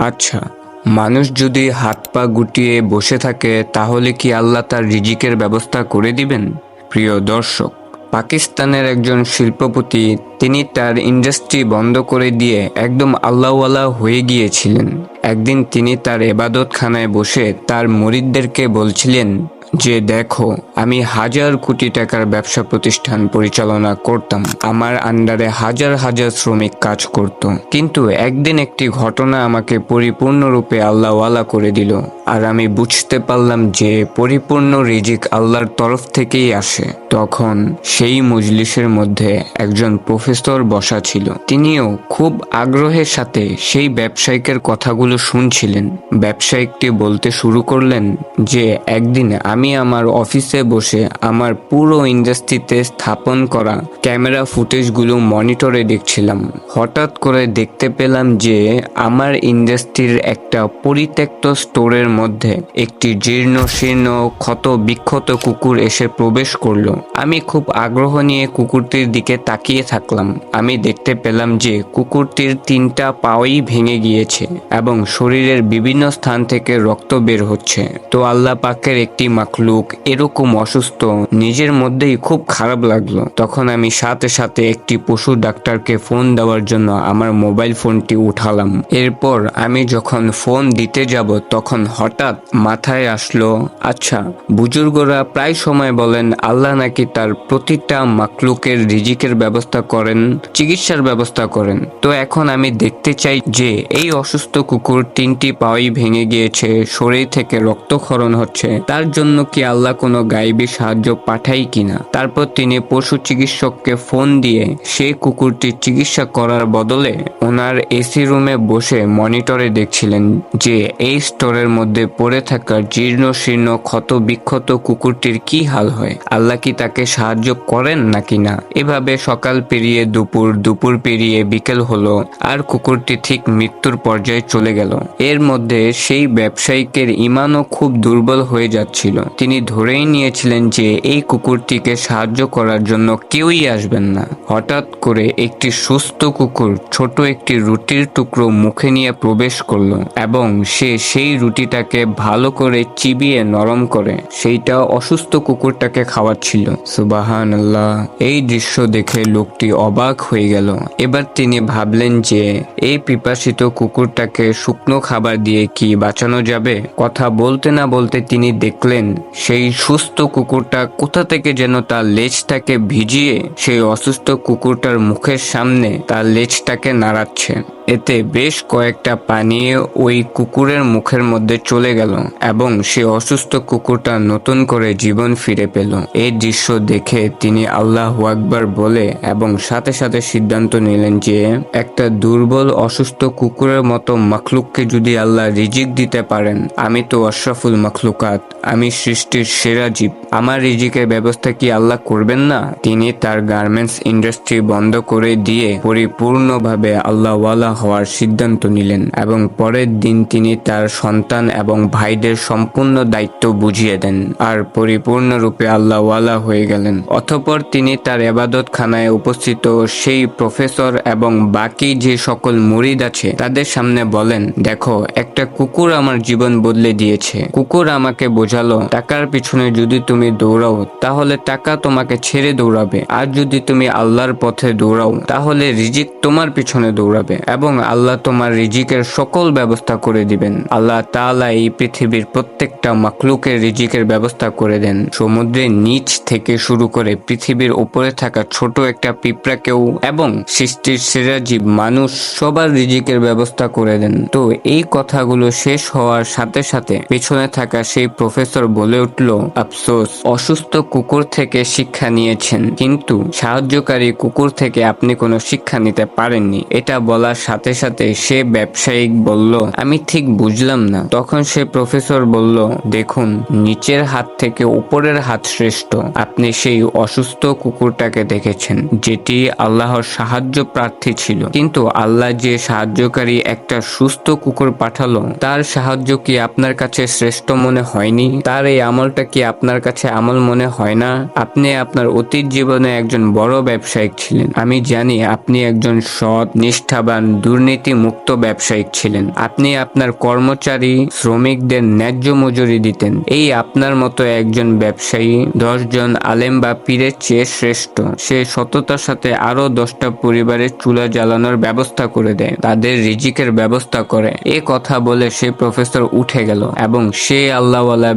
আচ্ছা মানুষ যদি হাত পা গুটিয়ে বসে থাকে, তাহলে কি আল্লাহ তার রিজিকের ব্যবস্থা করে দিবেন? প্রিয় দর্শক, পাকিস্তানের একজন শিল্পপতি, তিনি তার ইন্ডাস্ট্রি বন্ধ করে দিয়ে একদম আল্লাহওয়ালা হয়ে গিয়েছিলেন। একদিন তিনি তার এবাদতখানায় বসে তার মরিদদেরকে বলছিলেন যে দেখো, আমি হাজার কোটি টাকার ব্যবসা প্রতিষ্ঠান পরিচালনা করতাম। আমার আন্ডারে হাজার হাজার শ্রমিক কাজ করত। কিন্তু একদিন একটি ঘটনা আমাকে পরিপূর্ণরূপে আল্লাহওয়ালা করে দিল। আর আমি বুঝতে পারলাম যে পরিপূর্ণ রিজিক আল্লাহর তরফ থেকেই আসে। তখন সেই মজলিসের মধ্যে একজন প্রফেসর বসা ছিল। তিনিও খুব আগ্রহের সাথে সেই ব্যবসায়িকের কথাগুলো শুনছিলেন। ব্যবসায়িকটি বলতে শুরু করলেন যে, একদিন আমি আমার অফিসে বসে আমার পুরো ইন্ডাস্ট্রিতে স্থাপন করা ক্যামেরা ফুটেজগুলো মনিটরে দেখছিলাম। হঠাৎ করে দেখতে পেলাম যে আমার ইন্ডাস্ট্রির একটা পরিত্যক্ত স্টোরের মধ্যে একটি জীর্ণ শীর্ণ ক্ষত বিক্ষত কুকুর এসে প্রবেশ করল। আমি খুব আগ্রহ নিয়ে কুকুরটির দিকে তাকিয়ে থাকলাম। আমি দেখতে পেলাম যে কুকুরটির তিনটা পাওই ভেঙে গিয়েছে এবং শরীরের বিভিন্ন স্থান থেকে রক্ত বের হচ্ছে। তো আল্লাহ পাকের একটি মাখলুক এরকম অসুস্থ, নিজের মধ্যেই খুব খারাপ লাগল। তখন আমি সাথে সাথে একটি পশু ডাক্তারকে ফোন দেওয়ার জন্য আমার মোবাইল ফোনটি উঠালাম। এরপর আমি যখন ফোন দিতে যাব, তখন হঠাৎ মাথায় আসলো আচ্ছা বুজুর্গরা প্রায় সময় বলেন, আল্লাহ নাকি তার প্রতিটা মাকলুকের রিজিকের ব্যবস্থা করেন, চিকিৎসার ব্যবস্থা করেন। তো এখন আমি দেখতে চাই যে, এই অসুস্থ কুকুর তিনটি পাওই ভেঙে গিয়েছে, শরীর থেকে রক্তক্ষরণ হচ্ছে। তার জন্য কি আল্লাহ কোনো গাইবী সাহায্য পাঠাই কিনা? তারপর তিনি পশু চিকিৎসককে ফোন দিয়ে সেই কুকুরটির চিকিৎসা করার বদলে ওনার এসি রুমে বসে মনিটরে দেখছিলেন যে এই স্টোরের মধ্যে পড়ে থাকা জীর্ণ শীর্ণ ক্ষত বিক্ষত কুকুরটির কি হাল হয়? আল্লাহ কি তাকে সাহায্য করেন নাকি না? এভাবে সকাল পেরিয়ে দুপুর দুপুর পেরিয়ে বিকেল হলো আর কুকুরটি ঠিক মৃত্যুর পর্যায়ে চলে গেল। এর মধ্যে সেই ব্যবসায়িকের ইমানও খুব দুর্বল হয়ে যাচ্ছিল। তিনি ধরেই নিয়েছিলেন যে এই কুকুরটিকে সাহায্য করার জন্য কেউই আসবেন না। হঠাৎ করে একটি সুস্থ কুকুর ছোট একটি রুটির টুকরো মুখে নিয়ে প্রবেশ করল এবং সে সেই রুটিটাকে ভালো করে চিবিয়ে নরম করে সেইটা অসুস্থ কুকুরটাকে খাওয়াচ্ছিল। সুবাহান আল্লাহ এই দৃশ্য দেখে লোকটি অবাক হয়ে গেল। এবার তিনি ভাবলেন যে, এই পিপাসিত কুকুরটাকে শুকনো খাবার দিয়ে কি বাঁচানো যাবে? কথা বলতে না বলতে তিনি দেখলেন সেই সুস্থ কুকুরটা কোথা থেকে যেন তার লেজটাকে ভিজিয়ে সেই অসুস্থ কুকুরটার মুখের সামনে তার লেজটাকে নাড়াচ্ছে। এতে বেশ কয়েকটা পানি ওই কুকুরের মুখের মধ্যে চলে গেল এবং সে অসুস্থ কুকুরটা নতুন করে জীবন ফিরে পেল। এই দৃশ্য দেখে তিনি আল্লাহ আকবার বলে এবং সাথে সাথে সিদ্ধান্ত নিলেন যে একটা দুর্বল অসুস্থ কুকুরের মতো মখলুককে যদি আল্লাহ রিজিক দিতে পারেন, আমি তো অশরাফুল মখলুকাত, আমি সৃষ্টির সেরা জীব। আমার রিজিকের ব্যবস্থা কি আল্লাহ করবেন না? তিনি তার গার্মেন্টস ইন্ডাস্ট্রি বন্ধ করে দিয়ে পরিপূর্ণভাবে আল্লাহওয়ালা হওয়ার সিদ্ধান্ত নিলেন এবং পরের দিন তিনি তার সন্তান এবং ভাইদের সম্পূর্ণ দায়িত্ব বুঝিয়ে দেন আর পরিপূর্ণরূপে আল্লাহওয়ালা হয়ে গেলেন। অতঃপর তিনি তার এবাদত খানায় উপস্থিত সেই প্রফেসর এবং বাকি যে সকল মুরিদ আছে তাদের সামনে বলেন, দেখো, একটা কুকুর আমার জীবন বদলে দিয়েছে। কুকুর আমাকে বোঝালো টাকার পিছনে যদি তুমি দৌড়াও, তাহলে টাকা তোমাকে ছেড়ে দৌড়াবে। আর যদি তুমি আল্লাহর পথে দৌড়াও, তাহলে রিজিক তোমার পিছনে দৌড়াবে এবং আল্লাহ তোমার রিজিকের সকল ব্যবস্থা করে দিবেন। আল্লাহ তাআলা এই পৃথিবীর প্রত্যেকটা মাকলুকের রিজিকের ব্যবস্থা করে দেন। সমুদ্রের নিচ থেকে শুরু করে পৃথিবীর উপরে থাকা ছোট একটা পিঁপড়াকেও এবং সৃষ্টির সেরা জীব মানুষ সবার রিজিকের ব্যবস্থা করে দেন। তো এই কথাগুলো শেষ হওয়ার সাথে সাথে পেছনে থাকা সেই প্রফেসর বলে উঠল, আফসোস, অসুস্থ কুকুর থেকে শিক্ষা নিয়েছেন। কিন্তু সাহায্যকারী কুকুর থেকে আপনি কোনো শিক্ষা নিতে পারেননি। এটা বলার সাথে সাথে সে ব্যবসায়িক বলল, আমি ঠিক বুঝলাম না। তখন সে প্রফেসর বলল, দেখুন, নিচের হাত থেকে উপরের হাত শ্রেষ্ঠ। আপনি সেই অসুস্থ কুকুরটাকে দেখেছেন, যেটি আল্লাহর সাহায্য প্রার্থী ছিল। কিন্তু আল্লাহ যে সাহায্যকারী একটা সুস্থ কুকুর পাঠালো, তার সাহায্য কি আপনার কাছে শ্রেষ্ঠ মনে হয়নি? তার এই আমলটা কি আপনার কাছে আমল মনে হয় না? আপনি আপনার অতীত জীবনে একজন বড় ব্যবসায়িক ছিলেন। আমি জানি আপনি একজন সৎ, নিষ্ঠাবান দুর্নীতি মুক্ত ব্যবসায়িক ছিলেন। আপনি আপনার কর্মচারী, শ্রমিকদের ন্যায্য মজুরি দিতেন। এই আপনার মতো একজন ব্যবসায়ী, দশজন আলেম বা পীরের চেয়ে শ্রেষ্ঠ। সে সততার সাথে আরও দশটা পরিবারের চুলা জ্বালানোর ব্যবস্থা করে দেয়। তাদের রিজিকের ব্যবস্থা করে। এ কথা বলে সে প্রফেসর উঠে গেল এবং সে আল্লাহওয়ালা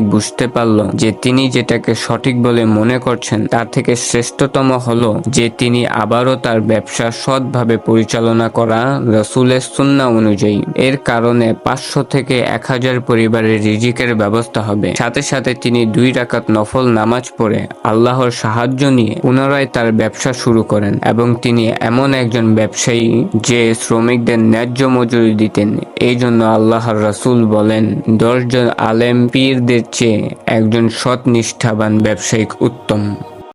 ব্যবসায়িক বুঝতে পারল যে তিনি যেটাকে সঠিক বলে মনে করছেন তার থেকে শ্রেষ্ঠতম হলো যে তিনি আবারও তার ব্যবসা সৎভাবে পরিচালনা করা রসুলের সুন্না অনুযায়ী। এর কারণে পাঁচশো থেকে এক হাজার পরিবারের রিজিকের ব্যবস্থা হবে। সাথে সাথে তিনি দুই রাকাত নফল নামাজ পড়ে আল্লাহর সাহায্য নিয়ে পুনরায় তার ব্যবসা শুরু করেন এবং তিনি এমন একজন ব্যবসায়ী যে শ্রমিকদের ন্যায্য মজুরি দিতেন। এই জন্য আল্লাহর রাসূল বলেন, দশজন আলেম পীরদের চেয়ে একজন সৎ নিষ্ঠাবান ব্যবসায়িক উত্তম।